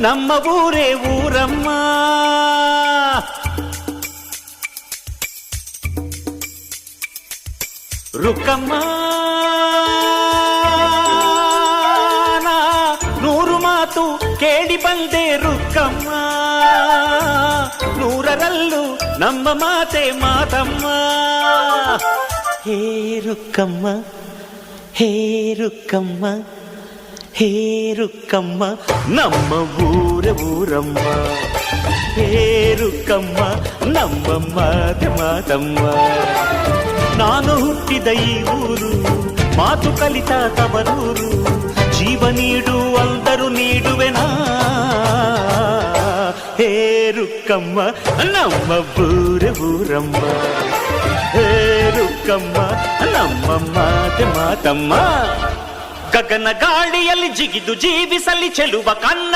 ನಮ್ಮ ಊರೇ ಊರಮ್ಮ ರುಕ್ಕಮ್ಮ ನಾ ನೂರು ಮಾತು ಕೇಳಿ ಬಂದೆ ರುಕ್ಕಮ್ಮ ನೂರರಲ್ಲೂ ನಮ್ಮ ಮಾತೆ ಮಾತಮ್ಮ ಹೇ ರುಕ್ಕಮ್ಮ ಹೇ ರುಕ್ಕಮ್ಮ ಹೇ ರುಕ್ಕಮ್ಮ ನಮ್ಮ ಊರ ಊರಮ್ಮ ಹೇ ರುಕ್ಕಮ್ಮ ನಮ್ಮ ಮಾತೆ ಮಾತಮ್ಮ ನಾನು ಹುಟ್ಟಿದ ಈ ಊರು ಮಾತು ಕಲಿತ ತವರೂರು ಜೀವ ನೀಡು ಅಂದರು ನೀಡುವೆನಾ ಹೇ ರುಕ್ಕಮ್ಮ ನಮ್ಮ ಬೂರ ಊರಮ್ಮ ಹೇ ರುಕ್ಕಮ್ಮ ನಮ್ಮ ಮಾತೆ ಮಾತಮ್ಮ ಗಗನ ಗಾಳಿಯಲ್ಲಿ ಜಿಗಿದು ಜೀವಿಸಲಿ ಚೆಲುವ ಕನ್ನ